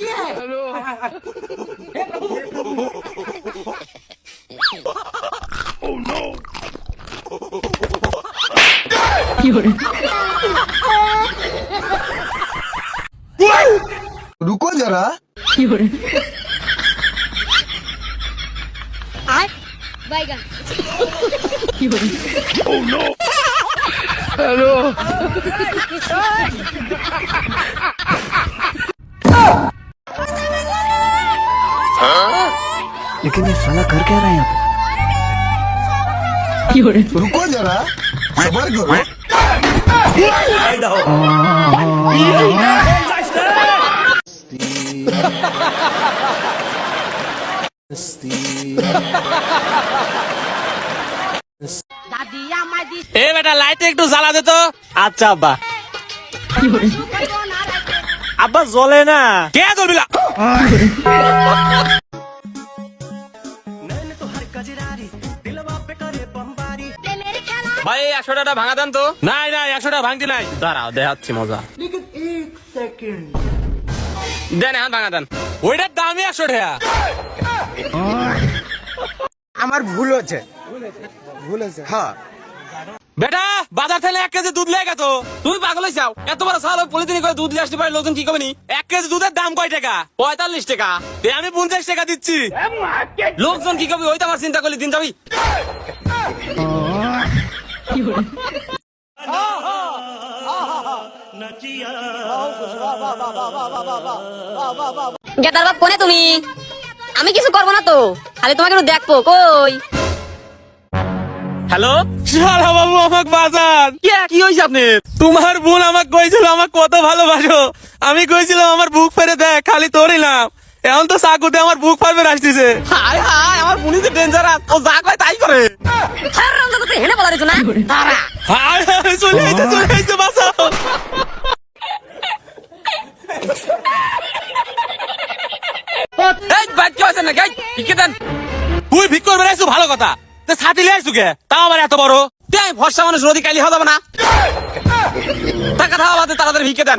ये हेलो हे प्रभु oh no रुको जरा बैगन ओह नो हेलो लेकिन ये साला कर क्या रहा है यहाँ पे रुको जरा सबर करो দাদি আমায় দিস এ বেটা লাইট একটু জ্বালা দে তো আচ্ছা আব্বা আব্বা জ্বলে না কে করবি ভাই এই একশো টাকা ভাঙা দেন তো। নাই নাই একশো টাকা ভাঙতি নাই। দাঁড়াও দেখাচ্ছি মজা। দেন এখন ভাঙা দেন। ওইটার দামই একশো টাকা আমার ভুল হচ্ছে ভুল হচ্ছে হ্যাঁ। বেটা বাজার থেকে এক কেজি দুধ লেগে তো তুই পাগল যাও। এত বড় সাল পলিথিন করে দুধ নিয়ে আসতে পারে লোকজন কি করবে নি? এক কেজি দুধের দাম কয় টাকা? পঁয়তাল্লিশ টাকা। তে আমি পঞ্চাশ টাকা দিচ্ছি। লোকজন কি করবি? ওইটা আমার চিন্তা করলি দিন যাবি। গেদার কোনে তুমি? আমি কিছু করব না তো। খালি তোমাকে একটু দেখব, কই? হ্যালো? সারা বাবু আমাক বাজার। কি হয়েছে আপনি তোমার বোন আমাক কইছিল আমাক কত ভালোবাসো। আমি কইছিলাম আমার বুক ফেরে দেখ, খালি তোরিলাম এখন তো সাকুতে আমার বুক ফারবে আসতেছে। হায় হায় আমার তো ডেঞ্জারাস ও যা কয় তাই করে। হ্যাঁ হেনে বলা রেছো না? তারা হায় হায় চলে আইছে চলে আইছে বাঁচাও। এই বাইক কি হয়েছে না গাই ভিক্ষে দেন। তুই ভিক করবে আইসু ভালো কথা। তে ছাতি লিয়ে আইসু কে তাও আবার এত বড়? তাই ভরসা মানুষ নদী কালি হবে না। টাকা থাকা বাদে তাড়াতাড়ি ভিক্ষে দেন।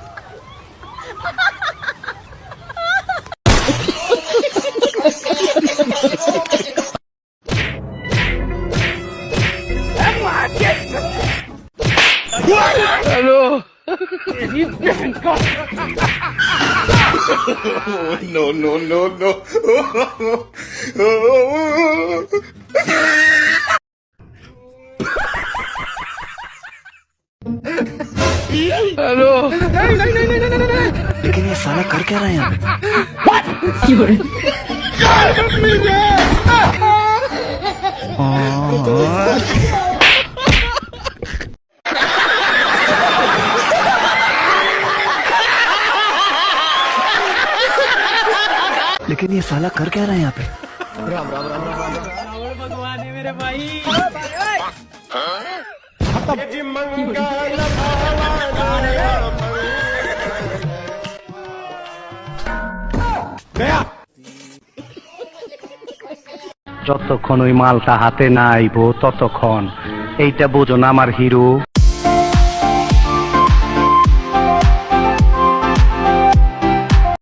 No, no, no, no. लेकिन ये साला कर क्या रहा है यहाँ पे लेकिन ये साला कर क्या रहा है यहाँ पे যতক্ষণ ওই মালটা হাতে না আইবো ততক্ষণ এইটা বোঝো না আমার হিরো